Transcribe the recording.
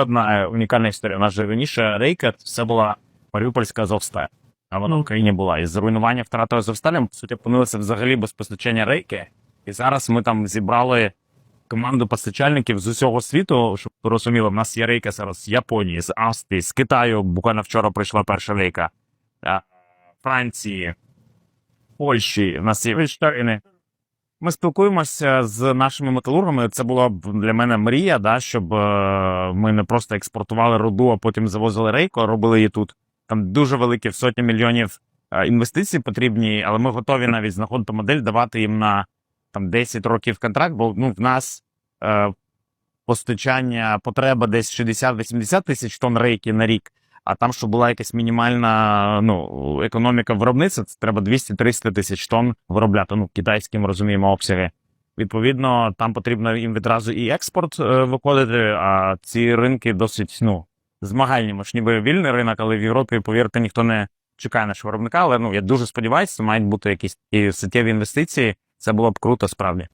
одна е, унікальна історія. У нас же раніше рейка це була Маріупольська Азовсталь. А вона в Україні була. І зруйнування втрати Азовсталем, по суті, опинилися взагалі без постачання рейки. І зараз ми там зібрали команду постачальників з усього світу, щоб ви розуміли, в нас є рейка зараз з Японії, з Австрії, з Китаю. Буквально вчора прийшла перша рейка. Франції, Польщі. У нас є штарини. Ми спілкуємося з нашими металургами. Це була б для мене мрія, да, щоб е, ми не просто експортували руду, а потім завозили рейку, а робили її тут. Там дуже великі сотні мільйонів е, інвестицій потрібні, але ми готові навіть знаходити модель, давати їм на там 10 років контракт, бо ну, в нас е, постачання потреба десь 60-80 тисяч тонн рейки на рік. А там, щоб була якась мінімальна ну, економіка виробництва, це треба 200-300 тисяч тонн виробляти. Ну, китайські ми розуміємо обсяги. Відповідно, там потрібно їм відразу і експорт е, виходити, а ці ринки досить ну, змагальні. Ми ж ніби вільний ринок, але в Європі, повірте, ніхто не чекає нашого виробника. Але ну, я дуже сподіваюся, мають бути якісь такі суттєві інвестиції. Це було б круто справді.